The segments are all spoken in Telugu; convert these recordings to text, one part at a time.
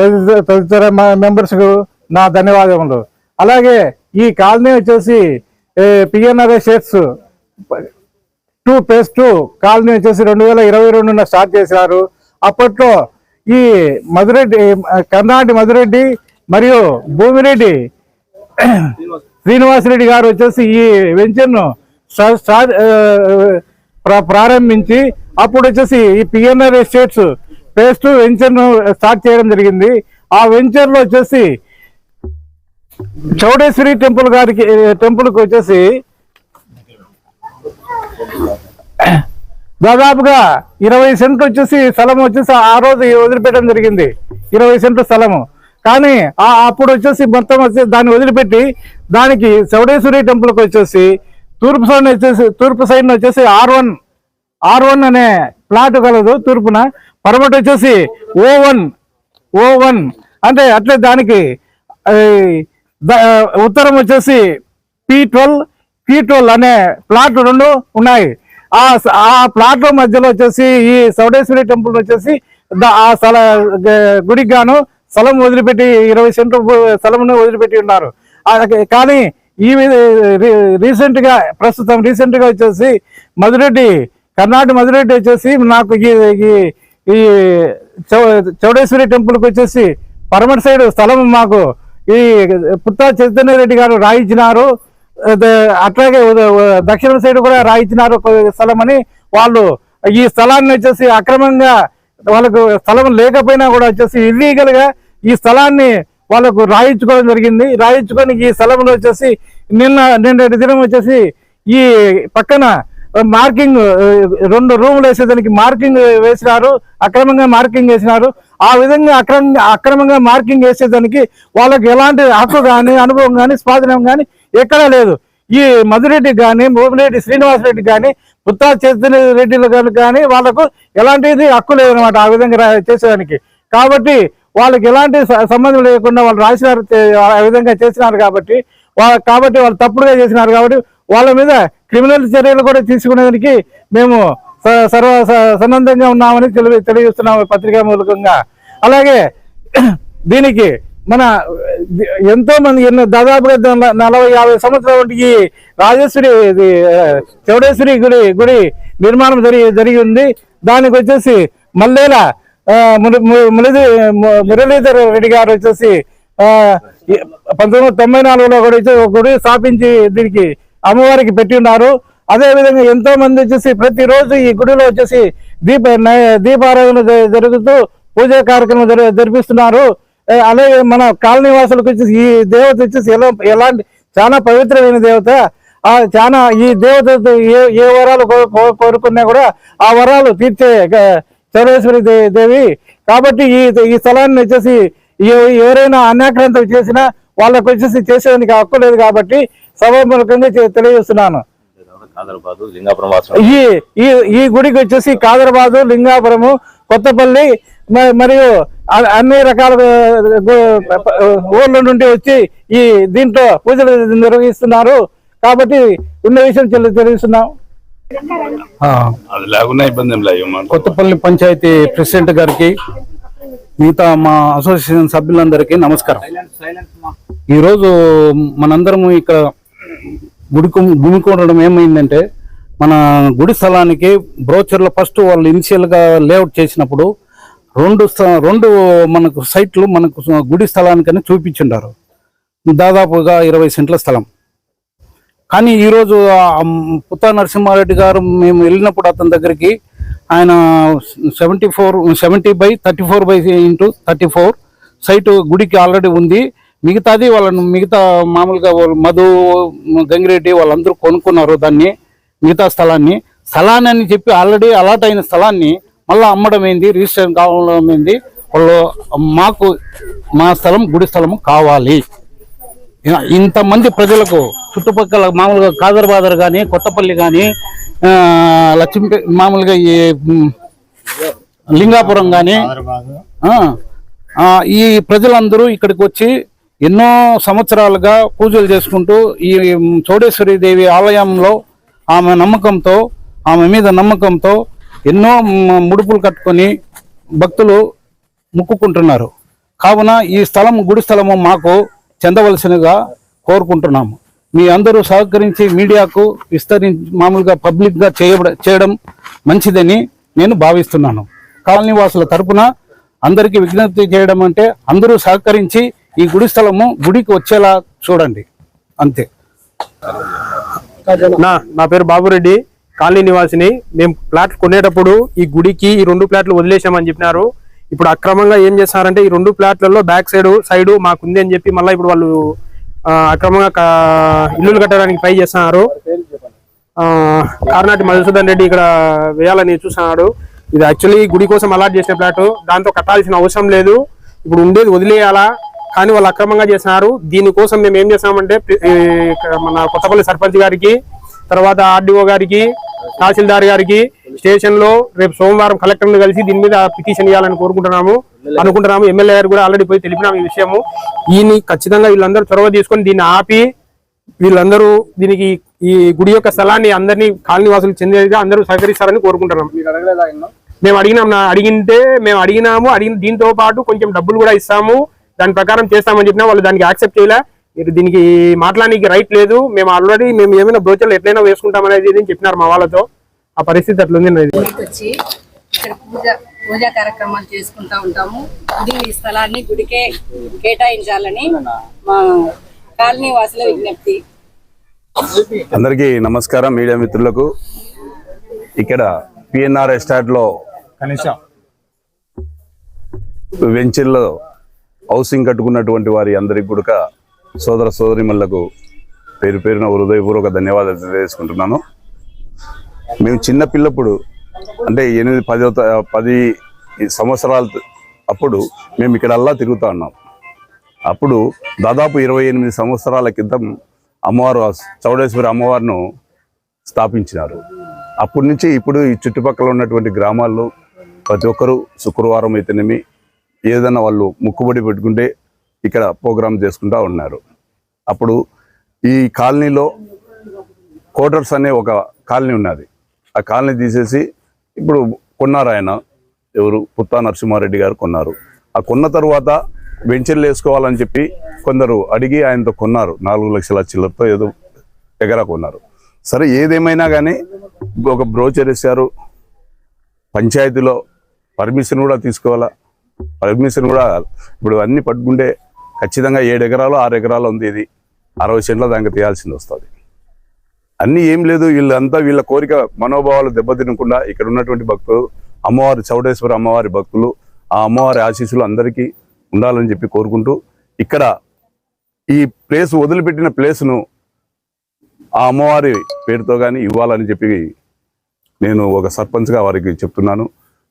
తదితర తదితర మెంబర్స్ నా ధన్యవాదములు. అలాగే ఈ కాలనీ వచ్చేసి PNRA shares two phase two colony వచ్చేసి రెండు వేల ఇరవై రెండున స్టార్ట్ చేశారు. అప్పట్లో ఈ మధురెడ్డి కర్ణాటి మధురెడ్డి మరియు భూమిరెడ్డి శ్రీనివాసరెడ్డి గారు వచ్చేసి ఈ వెంచర్ను ప్ర- ప్రారంభించి అప్పుడు వచ్చేసి ఈ పిఎన్ఆర్ ఎస్టేట్స్ ఫేస్ టూ వెంచర్ను స్టార్ట్ చేయడం జరిగింది. ఆ వెంచర్లో వచ్చేసి చౌడేశ్వరి టెంపుల్ గారికి టెంపుల్కి వచ్చేసి దాదాపుగా ఇరవై సెంట్లు వచ్చేసి స్థలం వచ్చేసి ఆ రోజు వదిలిపెట్టడం జరిగింది. ఇరవై సెంట్లు స్థలము. కానీ ఆ అప్పుడు వచ్చేసి మొత్తం వచ్చి దాన్ని వదిలిపెట్టి దానికి చౌడేశ్వరి టెంపుల్కి వచ్చేసి తూర్పు సైడ్ వచ్చేసి తూర్పు సైడ్ వచ్చేసి ఆర్ వన్ ఆర్ వన్ అనే ప్లాట్ కలదు తూర్పున. పరమటి వచ్చేసి ఓ వన్ ఓ వన్. అంటే అట్లే దానికి ఉత్తరం వచ్చేసి పి ట్వెల్వ్ పి ట్వెల్వ్ అనే ప్లాట్ రెండు ఉన్నాయి. ఆ ఆ ప్లాట్ల మధ్యలో వచ్చేసి ఈ సౌడేశ్వరి టెంపుల్ వచ్చేసి ఆ స్థల గుడికి గాను స్థలం వదిలిపెట్టి ఇరవై సెంట్లు స్థలమును వదిలిపెట్టి ఉన్నారు. కానీ ఈ రీసెంట్గా ప్రస్తుతం రీసెంట్గా వచ్చేసి మధురెడ్డి కర్ణాటక మధురెడ్డి వచ్చేసి నాకు ఈ ఈ- చౌ- చౌడేశ్వరి టెంపుల్కి వచ్చేసి పరమటి సైడ్ స్థలం మాకు ఈ పుత్త చైతన్య రెడ్డి గారు రాయించినారు. అట్లాగే దక్షిణ సైడ్ కూడా రాయించినారు స్థలం అని వాళ్ళు ఈ స్థలాన్ని వచ్చేసి అక్రమంగా వాళ్ళకు స్థలం లేకపోయినా కూడా వచ్చేసి ఇల్లీగల్గా ఈ స్థలాన్ని వాళ్ళకు రాయించుకోవడం జరిగింది. రాయించుకొని ఈ స్థలంలో వచ్చేసి నిన్న నిన్న దినం వచ్చేసి ఈ పక్కన మార్కింగ్ రెండు రూములు వేసేదానికి మార్కింగ్ వేసినారు అక్రమంగా మార్కింగ్ వేసినారు. ఆ విధంగా అక్రమ అక్రమంగా మార్కింగ్ వేసేదానికి వాళ్ళకి ఎలాంటి హక్కు కానీ అనుభవం కానీ స్వాధీనం కానీ ఎక్కడా లేదు. ఈ మధురెడ్డి కానీ భూమిరెడ్డి శ్రీనివాస్ రెడ్డి కానీ పుత్తా చైతన్య రెడ్డిలు కానీ వాళ్ళకు ఎలాంటిది హక్కు లేదనమాట ఆ విధంగా చేసేదానికి. కాబట్టి వాళ్ళకి ఎలాంటి సంబంధం లేకుండా వాళ్ళు రాసినారు ఆ విధంగా చేసినారు కాబట్టి వా- కాబట్టి వాళ్ళు తప్పుడుగా చేసినారు కాబట్టి వాళ్ళ మీద క్రిమినల్ చర్యలు కూడా తీసుకునేదానికి మేము స- సర్వ స- ఉన్నామని తెలియ తెలియజేస్తున్నాము పత్రికా మూలకంగా. అలాగే దీనికి మన ఎంతో మంది ఎన్నో దాదాపుగా నలభై యాభై సంవత్సరాల వంటి ఈ రాజేశ్వరి ఇది చౌడేశ్వరి గుడి గుడి నిర్మాణం జరిగి జరిగి ఉంది. దానికి వచ్చేసి మల్లేల ఆ, మురళీ మురళీధర్ రెడ్డి గారు వచ్చేసి పంతొమ్మిది వందల తొంభై నాలుగులో కూడా వచ్చి ఒక గుడి స్థాపించి దీనికి అమ్మవారికి పెట్టి ఉన్నారు. అదేవిధంగా ఎంతో మంది వచ్చేసి ప్రతిరోజు ఈ గుడిలో వచ్చేసి దీప దీపారాధన జరుగుతూ పూజా కార్యక్రమం జరి- జరిపిస్తున్నారు. అలాగే మన కాలనీ వాసులకు వచ్చేసి ఈ దేవత వచ్చేసి ఎలా ఎలాంటి చాలా పవిత్రమైన దేవత. ఆ చాలా ఈ దేవత ఏ ఏ వరాలు కో- కో- కోరుకున్నా కూడా ఆ వరాలు తీర్చే చౌరేశ్వరి దేవి. కాబట్టి ఈ ఈ స్థలాన్ని వచ్చేసి ఎవరైనా అన్యాక్రాంతం చేసినా వాళ్ళకు వచ్చేసి చేసేదానికి హక్కు లేదు కాబట్టి సభాముఖంగా తెలియజేస్తున్నాను. ఈ ఈ ఈ గుడికి వచ్చేసి కాదరబాదు లింగాపురము కొత్తపల్లి మరియు అన్ని రకాల ఊర్ల నుండి వచ్చి ఈ దీంట్లో పూజలు నిర్వహిస్తున్నారు. కాబట్టి ఉన్న విషయం తెలి- తెలియజేస్తున్నాం. ఆ, అది లేకుండా ఇబ్బంది ఏం లేదు కొత్తపల్లి పంచాయతీ ప్రెసిడెంట్ గారికి మిగతా మా అసోసియేషన్ సభ్యులందరికీ నమస్కారం. ఈరోజు మనందరము ఇక్కడ గుడికు గుమికూడడం ఏమైందంటే మన గుడి స్థలానికి బ్రోచర్లో ఫస్ట్ వాళ్ళు ఇనిషియల్గా లేఅవుట్ చేసినప్పుడు రెండు రెండు మనకు సైట్లు మనకు గుడి స్థలానికని చూపించుండారు. దాదాపుగా ఇరవై సెంట్ల స్థలం. కానీ ఈరోజు పుత్తా నరసింహారెడ్డి గారు మేము వెళ్ళినప్పుడు అతని దగ్గరికి ఆయన seventy four seventy by thirty four by into thirty four site గుడికి ఆల్రెడీ ఉంది. మిగతాది వాళ్ళను మిగతా మామూలుగా వాళ్ళు మధు గంగిరెడ్డి వాళ్ళందరూ కొనుక్కున్నారు దాన్ని మిగతా స్థలాన్ని. స్థలాన్ని అని చెప్పి ఆల్రెడీ అలాట్ అయిన స్థలాన్ని మళ్ళీ అమ్మడం ఏంది రిజిస్ట్రేషన్ కావడం ఏంది వాళ్ళు మాకు మా స్థలం గుడి స్థలము కావాలి. ఇంతమంది ప్రజలకు చుట్టుపక్కల మామూలుగా కాదర్బాదర్ కానీ కొత్తపల్లి కానీ లక్ష్మీ మామూలుగా ఈ లింగాపురం కానీ ఈ ప్రజలందరూ ఇక్కడికి వచ్చి ఎన్నో సంవత్సరాలుగా పూజలు చేసుకుంటూ ఈ చౌడేశ్వరి దేవి ఆలయంలో ఆమె నమ్మకంతో ఆమె మీద నమ్మకంతో ఎన్నో ముడుపులు కట్టుకొని భక్తులు ముక్కుకుంటున్నారు. కావున ఈ స్థలం గుడి స్థలము మాకు చెందవలసినగా కోరుకుంటున్నాము. మీ అందరూ సహకరించి మీడియాకు విస్తరించి మామూలుగా పబ్లిక్గా చేయబడ చేయడం మంచిదని నేను భావిస్తున్నాను. కాలనీ వాసుల తరపున అందరికీ విజ్ఞప్తి చేయడం అంటే అందరూ సహకరించి ఈ గుడి స్థలము గుడికి వచ్చేలా చూడండి. అంతే. నా నా పేరు బాబురెడ్డి కాలనీ నివాసిని. మేము ప్లాట్ కొనేటప్పుడు ఈ గుడికి ఈ రెండు ప్లాట్లు వదిలేసామని చెప్పినారు. ఇప్పుడు అక్రమంగా ఏం చేస్తున్నారంటే ఈ రెండు ప్లాట్లలో బ్యాక్ సైడ్ సైడ్ మాకుంది అని చెప్పి మళ్ళీ ఇప్పుడు వాళ్ళు అక్రమంగా ఇల్లులు కట్టడానికి ట్రై చేస్తున్నారు. కార్నాటి మధుసూదన్ రెడ్డి ఇక్కడ వేయాలని చూస్తున్నాడు. ఇది యాక్చువల్లీ గుడి కోసం అలాట్ చేసిన ప్లాట్. దాంతో కట్టాల్సిన అవసరం లేదు. ఇప్పుడు ఉండేది వదిలేయాలా? కానీ వాళ్ళు అక్రమంగా చేస్తున్నారు దీనికోసం మేము ఏం ఈ మన కొత్తపల్లి సర్పంచ్ గారికి తర్వాత ఆర్డీఓ గారికి తహసీల్దార్ గారికి స్టేషన్లో రేపు సోమవారం కలెక్టర్ కలిసి దీని మీద పిటిషన్ ఇవ్వాలని కోరుకుంటున్నాము. అనుకుంటున్నాము. ఎమ్మెల్యే గారు కూడా ఆల్రెడీ పోయి తెలిపినాము ఈ విషయము. ఈయన ఖచ్చితంగా వీళ్ళందరూ చొరవ తీసుకొని దీన్ని ఆపి వీళ్ళందరూ దీనికి ఈ గుడి యొక్క స్థలాన్ని అందరినీ కాలనీ వాసులు చెందేదిగా అందరూ సహకరిస్తారని కోరుకుంటున్నాం. మేము అడిగినాం అడిగింటే మేము అడిగినాము అడిగిన దీంతో పాటు కొంచెం డబ్బులు కూడా ఇస్తాము. దాని ప్రకారం చేస్తామని చెప్పినా వాళ్ళు దానికి యాక్సెప్ట్ చేయలే. మీరు దీనికి మాట్లాడడానికి రైట్ లేదు. మేము ఆల్రెడీ మేము ఏమైనా బ్రోచర్లు ఎట్లయినా వేసుకుంటామనేది ఇది అని చెప్పినారు మా వాళ్ళతో. ఆ పరిస్థితి అట్లుంది ఇక్కడ పూజ పూజా కార్యక్రమాలు చేసుకుంటా ఉంటాము. గుడి ఈ స్థలాన్ని గుడికే కేటాయించాలని మా కాలనీ వాసుల విజ్ఞప్తి. అందరికీ నమస్కారం మీడియా మిత్రులకు. ఇక్కడ పిఎన్ఆర్ ఎస్టాట్లో వెంచర్లో హౌసింగ్ కట్టుకున్నటువంటి వారి అందరికి కూడా సోదర సోదరిమల్లకు పేరు పేరున హృదయపూర్వక ధన్యవాదాలు తెలియజేసుకుంటున్నాను. మేము చిన్న పిల్లప్పుడు అంటే ఎనిమిది పది పది సంవత్సరాల అప్పుడు మేము ఇక్కడ అల్లా తిరుగుతూ ఉన్నాం. అప్పుడు దాదాపు ఇరవై ఎనిమిది సంవత్సరాల క్రితం అమ్మవారు చౌడేశ్వరి అమ్మవారిను స్థాపించినారు. అప్పటి నుంచి ఇప్పుడు ఈ చుట్టుపక్కల ఉన్నటువంటి గ్రామాల్లో ప్రతి ఒక్కరూ శుక్రవారం అయితేనేమి ఏదైనా వాళ్ళు ముక్కుబడి పెట్టుకుంటే ఇక్కడ ప్రోగ్రామ్ చేసుకుంటూ ఉన్నారు. అప్పుడు ఈ కాలనీలో కోటర్స్ అనే ఒక కాలనీ ఉన్నది. ఆ కాలనీ తీసేసి ఇప్పుడు కొన్నారు ఆయన. ఎవరు? పుత్తా నరసింహారెడ్డి గారు కొన్నారు. ఆ కొన్న తర్వాత వెంచర్లు వేసుకోవాలని చెప్పి కొందరు అడిగి ఆయనతో కొన్నారు. నాలుగు లక్షల చిల్లరతో ఏదో ఎగరా కొన్నారు. సరే ఏదేమైనా కానీ ఒక బ్రోచర్ ఇచ్చారు పంచాయతీలో పర్మిషన్ కూడా తీసుకోవాలా? పర్మిషన్ కూడా ఇప్పుడు అన్ని పట్టుకుంటే ఖచ్చితంగా ఏడు ఎకరాలు ఆరు ఎకరాలు ఉంది ఇది. అరవై సెంట్ల దానికి తీయాల్సింది వస్తుంది. అన్నీ ఏం లేదు వీళ్ళంతా వీళ్ళ కోరిక మనోభావాలు దెబ్బతినకుండా ఇక్కడ ఉన్నటువంటి భక్తులు అమ్మవారి చౌడేశ్వర అమ్మవారి భక్తులు ఆ అమ్మవారి ఆశీస్సులు అందరికీ ఉండాలని చెప్పి కోరుకుంటూ ఇక్కడ ఈ ప్లేస్ వదిలిపెట్టిన ప్లేస్ను ఆ అమ్మవారి పేరుతో కానీ ఇవ్వాలని చెప్పి నేను ఒక సర్పంచ్గా వారికి చెప్తున్నాను.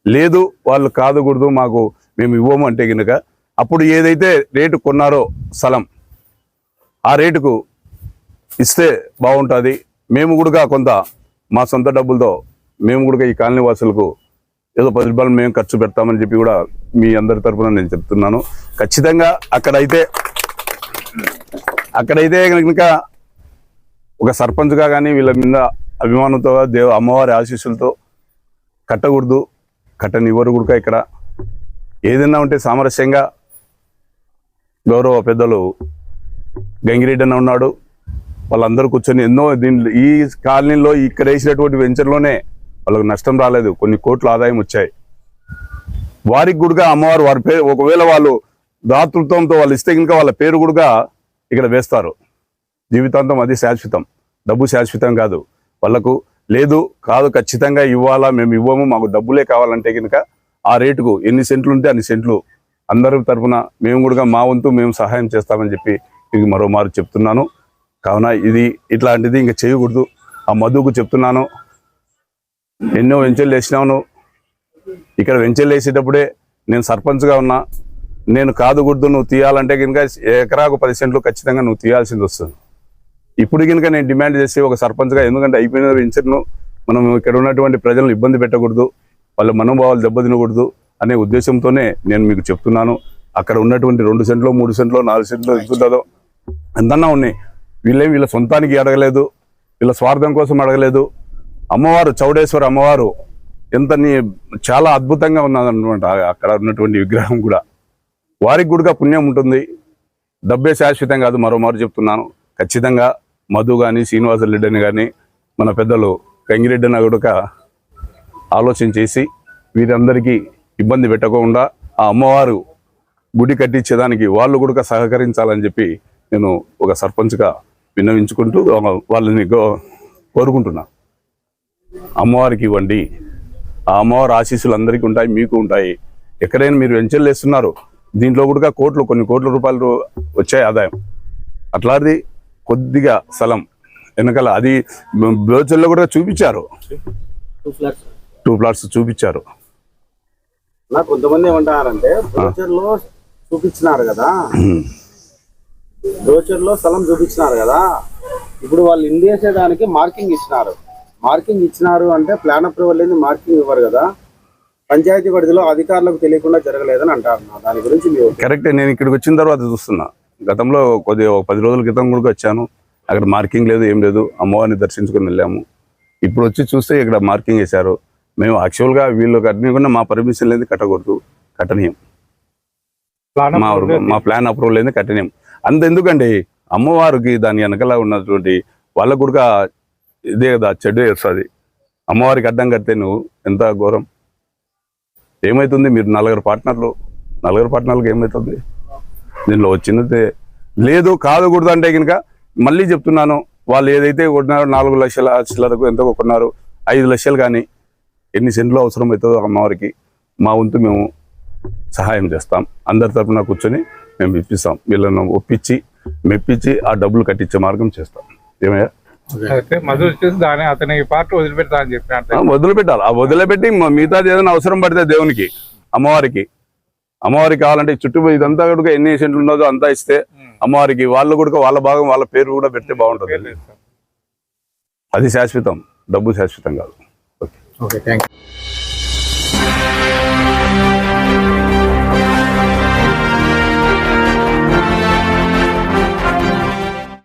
లేదు వాళ్ళు కాదకూడదు మాకు మేము ఇవ్వము అంటే కనుక అప్పుడు ఏదైతే రేటు కొన్నారో స్థలం ఆ రేటుకు ఇస్తే బాగుంటుంది. మేము కూడా కొంత మా సొంత డబ్బులతో మేము కూడా ఈ కాలనీ వాసులకు ఏదో పది రూపాయలు మేము ఖర్చు పెడతామని చెప్పి కూడా మీ అందరి తరపున నేను చెప్తున్నాను. ఖచ్చితంగా అక్కడైతే అక్కడైతే కనుక ఒక సర్పంచ్గా కానీ వీళ్ళ మీద అభిమానంతో దేవ అమ్మవారి ఆశీస్సులతో కట్టకూడదు. కట్టనివ్వరు కూడా ఇక్కడ. ఏదైనా ఉంటే సామరస్యంగా గౌరవ పెద్దలు గంగిరెడ్డి అన్న ఉన్నాడు. వాళ్ళందరూ కూర్చొని ఎన్నో దీంట్లో ఈ కాలనీలో ఇక్కడ వేసినటువంటి వెంచర్లోనే వాళ్ళకు నష్టం రాలేదు. కొన్ని కోట్ల ఆదాయం వచ్చాయి. వారికి కూడా అమ్మవారు వారి పేరు ఒకవేళ వాళ్ళు దాతృత్వంతో వాళ్ళు ఇస్తే కనుక వాళ్ళ పేరు కూడా ఇక్కడ వేస్తారు. జీవితాంతం అది శాశ్వతం. డబ్బు శాశ్వతం కాదు. వాళ్ళకు లేదు కాదు ఖచ్చితంగా ఇవ్వాలా మేము ఇవ్వము మాకు డబ్బులే కావాలంటే కనుక ఆ రేటుకు ఎన్ని సెంట్లు ఉంటే అన్ని సెంట్లు అందరి తరఫున మేము కూడా మా వంతు మేము సహాయం చేస్తామని చెప్పి ఇది మరోమారు చెప్తున్నాను. కావున ఇది ఇట్లాంటిది ఇంకా చేయకూడదు. ఆ మధుకు చెప్తున్నాను. ఎన్నో వెంచర్లు వేసినాను. ఇక్కడ వెంచర్లు వేసేటప్పుడే నేను సర్పంచ్గా ఉన్నా. నేను కాదు గుర్తు నువ్వు తీయాలంటే కనుక ఎకరాకు పది సెంట్లు ఖచ్చితంగా నువ్వు తీయాల్సింది వస్తుంది. ఇప్పుడు కనుక నేను డిమాండ్ చేసి ఒక సర్పంచ్గా ఎందుకంటే అయిపోయిన వెంచర్ను మనం ఇక్కడ ఉన్నటువంటి ప్రజలను ఇబ్బంది పెట్టకూడదు. వాళ్ళ మనోభావాలు దెబ్బతినకూడదు అనే ఉద్దేశంతోనే నేను మీకు చెప్తున్నాను. అక్కడ ఉన్నటువంటి రెండు సెంట్లు మూడు సెంట్లు నాలుగు సెంట్లు ఎంత ఉంటుందో ఎంతన్నా ఉన్నాయి. వీళ్ళేం వీళ్ళ సొంతానికి అడగలేదు వీళ్ళ స్వార్థం కోసం అడగలేదు. అమ్మవారు చౌడేశ్వర అమ్మవారు ఎంత నీ చాలా అద్భుతంగా ఉన్నదన్నమాట అక్కడ ఉన్నటువంటి విగ్రహం కూడా. వారికి కూడా పుణ్యం ఉంటుంది. డబ్బే శాశ్వతం కాదు మరో మారు చెప్తున్నాను. ఖచ్చితంగా మధు కానీ శ్రీనివాస రెడ్డిని కానీ మన పెద్దలు కంగిరెడ్డి నగుడుక ఆలోచన చేసి వీరందరికీ ఇబ్బంది పెట్టకుండా ఆ అమ్మవారు గుడి కట్టించేదానికి వాళ్ళు కూడా సహకరించాలని చెప్పి నేను ఒక సర్పంచ్గా విన్నవించుకుంటూ వాళ్ళని కోరుకుంటున్నా. అమ్మవారికి ఇవ్వండి. ఆ అమ్మవారి ఆశీస్సులు అందరికీ ఉంటాయి మీకు ఉంటాయి. ఎక్కడైనా మీరు వెంచర్లు వేస్తున్నారు దీంట్లో కూడా కోట్లు కొన్ని కోట్ల రూపాయలు వచ్చాయి ఆదాయం. అట్లాంటిది కొద్దిగా స్థలం వెనకాల అది బ్లోచర్లో కూడా చూపించారు. టూ ప్లాట్స్ చూపించారు. నాకు కొంతమంది ఏమంటారంటే బ్రోచర్లో చూపించినారు కదా. బ్రోచర్లో స్థలం చూపించినారు కదా. ఇప్పుడు వాళ్ళు ఇల్లు వేసేదానికి మార్కింగ్ ఇచ్చినారు. మార్కింగ్ ఇచ్చినారు అంటే ప్లాన్ అప్రూవల్ లేని మార్కింగ్ ఇవ్వరు కదా. పంచాయతీ పరిధిలో అధికారులకు తెలియకుండా జరగలేదని అంటారు దాని గురించి కరెక్టే నేను ఇక్కడికి వచ్చిన తర్వాత చూస్తున్నా. గతంలో కొద్దిగా ఒక పది రోజుల క్రితం కూడా వచ్చాను. అక్కడ మార్కింగ్ లేదు ఏం లేదు. అమ్మవారిని దర్శించుకుని వెళ్ళాము. ఇప్పుడు వచ్చి చూస్తే ఇక్కడ మార్కింగ్ వేశారు. మేము యాక్చువల్గా వీళ్ళు కట్టనీయకుండా మా పర్మిషన్ లేదు కట్టకూడదు కట్టనీయం. మా మా ప్లాన్ అప్రూవల్ లేదు కట్టనీయం. అంతెందుకండి అమ్మవారికి దాని వెనకాల ఉన్నటువంటి వాళ్ళకు కూడా ఇదే కదా చెడు వస్తుంది అమ్మవారికి అడ్డం కడితే నువ్వు ఎంత ఘోరం? ఏమవుతుంది మీరు నలుగురు పార్ట్నర్లు నలుగురు పార్ట్నర్లకు ఏమవుతుంది దీనిలో వచ్చినదే లేదు కాదకూడదు అంటే కనుక మళ్ళీ చెప్తున్నాను. వాళ్ళు ఏదైతే కొట్టినారో నాలుగు లక్షల చిల్లరకు ఎంతో కొన్నారు ఐదు లక్షలు కానీ ఎన్ని సెంట్లు అవసరం అవుతుందో అమ్మవారికి మా వంతు మేము సహాయం చేస్తాం. అందరి తరపున కూర్చొని మేము ఇప్పిస్తాం. వీళ్ళను ఒప్పించి మెప్పించి ఆ డబ్బులు కట్టించే మార్గం చేస్తాం. ఏమయ్యా? వదిలిపెట్టాలి. ఆ వదిలిపెట్టి మిగతాది ఏదైనా అవసరం పడితే దేవునికి అమ్మవారికి. అమ్మవారికి కావాలంటే చుట్టూ ఇదంతా కూడా ఎన్ని సెంట్లు ఉన్నదో అంతా ఇస్తే అమ్మవారికి వాళ్ళు కూడా వాళ్ళ భాగం వాళ్ళ పేరు కూడా పెడితే బాగుంటుంది. అది శాశ్వతం. డబ్బు శాశ్వతం కాదు. Okay, thank you.